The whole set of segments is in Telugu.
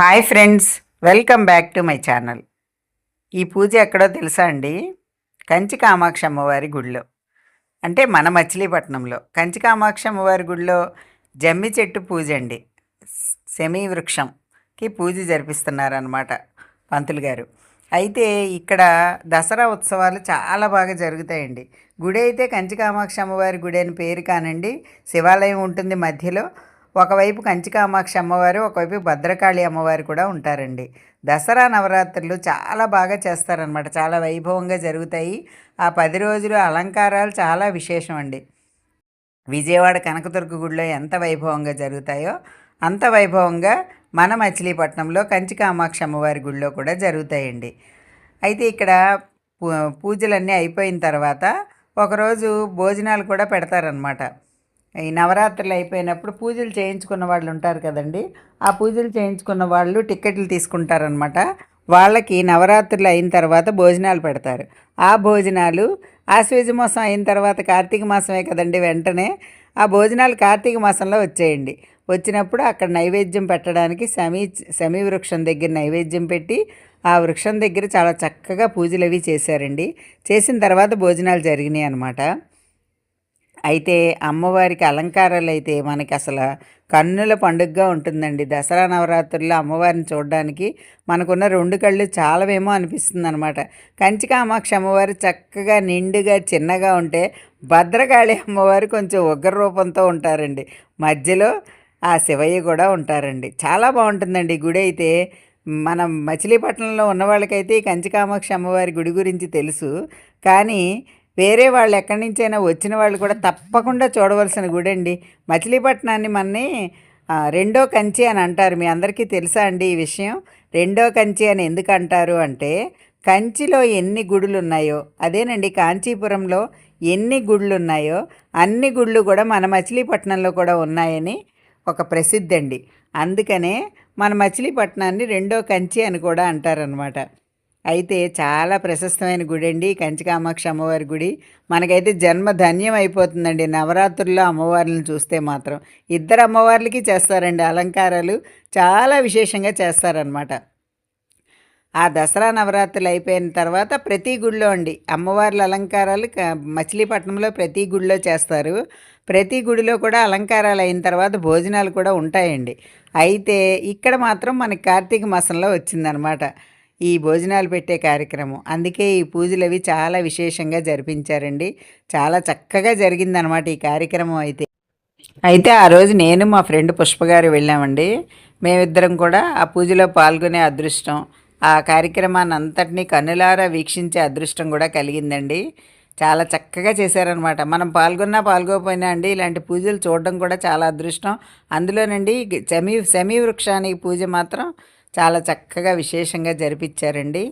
Hi friends welcome back to my channel. ఈ పూజ ఎక్కడో తెలుసా అండి? కంచి కామాక్షి అమ్మవారి గుడిలో. అంటే మన మచిలీపట్నంలో. కంచి కామాక్షి అమ్మవారి గుడిలో జమ్మి చెట్టు పూజ అండి. సెమీ వృక్షంకి పూజ జరిపిస్తున్నారనమాట పంతులు గారు. అయితే ఇక్కడ దసరా ఉత్సవాలు చాలా బాగా జరుగుతాయండి. గుడి అయితే కంచి కామాక్షి అమ్మవారి గుడి అని పేరు కానండి. శివాలయం ఉంటుంది మధ్యలో. ఒకవైపు కంచికామాక్షి అమ్మవారు ఒకవైపు భద్రకాళి అమ్మవారు కూడా ఉంటారండి. దసరా నవరాత్రులు చాలా బాగా చేస్తారనమాట చాలా వైభవంగా జరుగుతాయి. ఆ పది రోజులు అలంకారాలు చాలా విశేషం అండి విజయవాడ కనకదుర్గ గుడిలో ఎంత వైభవంగా జరుగుతాయో అంత వైభవంగా మన మచిలీపట్నంలో కంచికామాక్షి అమ్మవారి గుడిలో కూడా జరుగుతాయండి. అయితే ఇక్కడ పూ- పూజలన్నీ అయిపోయిన తర్వాత ఒకరోజు భోజనాలు కూడా పెడతారనమాట ఈ నవరాత్రులు అయిపోయినప్పుడు పూజలు చేయించుకున్న వాళ్ళు ఉంటారు కదండి. ఆ పూజలు చేయించుకున్న వాళ్ళు టిక్కెట్లు తీసుకుంటారనమాట వాళ్ళకి నవరాత్రులు అయిన తర్వాత భోజనాలు పెడతారు. ఆ భోజనాలు ఆశ్వేజ మాసం అయిన తర్వాత కార్తీక మాసమే కదండి వెంటనే. ఆ భోజనాలు కార్తీక మాసంలో వచ్చేయండి. వచ్చినప్పుడు అక్కడ నైవేద్యం పెట్టడానికి శమీ శమీ వృక్షం దగ్గర నైవేద్యం పెట్టి ఆ వృక్షం దగ్గర చాలా చక్కగా పూజలు అవి చేశారండి. చేసిన తర్వాత భోజనాలు జరిగినాయి అనమాట అయితే అమ్మవారికి అలంకారాలు అయితే మనకి అసలు కన్నుల పండుగగా ఉంటుందండి. దసరా నవరాత్రుల్లో అమ్మవారిని చూడడానికి మనకున్న రెండు కళ్ళు చాలవేమో అనిపిస్తుంది అనమాట కంచి కామాక్షి అమ్మవారు చక్కగా నిండుగా చిన్నగా ఉంటే భద్రకాళి అమ్మవారు కొంచెం ఉగ్ర రూపంతో ఉంటారండి. మధ్యలో ఆ శివయ్య కూడా ఉంటారండి. చాలా బాగుంటుందండి గుడి అయితే. మనం మచిలీపట్నంలో ఉన్న వాళ్ళకైతే ఈ కంచి కామాక్షి అమ్మవారి గుడి గురించి తెలుసు. కానీ వేరే వాళ్ళు ఎక్కడి నుంచైనా వచ్చిన వాళ్ళు కూడా తప్పకుండా చూడవలసిన గుడి అండి మచిలీపట్నాన్ని మనని రెండో కంచి అని అంటారు. మీ అందరికీ తెలుసా అండి ఈ విషయం? రెండో కంచి అని ఎందుకు అంటారు అంటే కంచిలో ఎన్ని గుడులు ఉన్నాయో అదేనండి కాంచీపురంలో ఎన్ని గుళ్ళు ఉన్నాయో అన్ని గుళ్ళు కూడా మన మచిలీపట్నంలో కూడా ఉన్నాయని ఒక ప్రసిద్ధి అండి అందుకనే మన మచిలీపట్నాన్ని రెండో కంచి అని కూడా అంటారనమాట అయితే చాలా ప్రశస్తమైన గుడి అండి కంచికామాక్ష అమ్మవారి గుడి. మనకైతే జన్మ ధన్యం అయిపోతుందండి. నవరాత్రుల్లో అమ్మవార్లను చూస్తే మాత్రం. ఇద్దరు అమ్మవార్లకి చేస్తారండి అలంకారాలు. చాలా విశేషంగా చేస్తారనమాట ఆ దసరా నవరాత్రులు అయిపోయిన తర్వాత ప్రతి గుడిలో అండి అమ్మవార్ల అలంకారాలు మచిలీపట్నంలో ప్రతి గుడిలో చేస్తారు. ప్రతి గుడిలో కూడా అలంకారాలు అయిన తర్వాత భోజనాలు కూడా ఉంటాయండి. అయితే ఇక్కడ మాత్రం మనకి కార్తీక మాసంలో వచ్చిందనమాట ఈ భోజనాలు పెట్టే కార్యక్రమం. అందుకే ఈ పూజలు అవి చాలా విశేషంగా జరిపించారండి. చాలా చక్కగా జరిగిందనమాట ఈ కార్యక్రమం అయితే. అయితే ఆ రోజు నేను మా ఫ్రెండ్ పుష్పగారు వెళ్ళామండి. మేమిద్దరం కూడా ఆ పూజలో పాల్గొనే అదృష్టం ఆ కార్యక్రమాన్ని అంతటినీ కన్నులారా వీక్షించే అదృష్టం కూడా కలిగిందండి. చాలా చక్కగా చేశారనమాట. మనం పాల్గొన్నా పాల్గొకపోయినా అండి ఇలాంటి పూజలు చూడడం కూడా చాలా అదృష్టం. అందులోనండి సెమీ సెమీ వృక్షానికి పూజ మాత్రం చాలా చక్కగా విశేషంగా జరిపించారండి.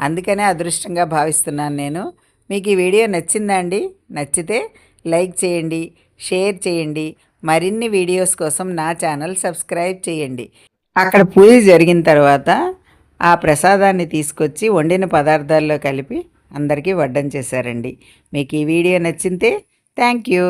అందుకనే అదృష్టంగా భావిస్తున్నాను నేను. మీకు ఈ వీడియో నచ్చిందా అండి? నచ్చితే లైక్ చేయండి షేర్ చేయండి మరిన్ని వీడియోస్ కోసం నా ఛానల్ సబ్స్క్రైబ్ చేయండి. అక్కడ పూజ జరిగిన తర్వాత ఆ ప్రసాదాన్ని తీసుకొచ్చి వండిన పదార్థాల్లో కలిపి అందరికీ వడ్డం చేశారండి. మీకు ఈ వీడియో నచ్చితే థ్యాంక్ యూ.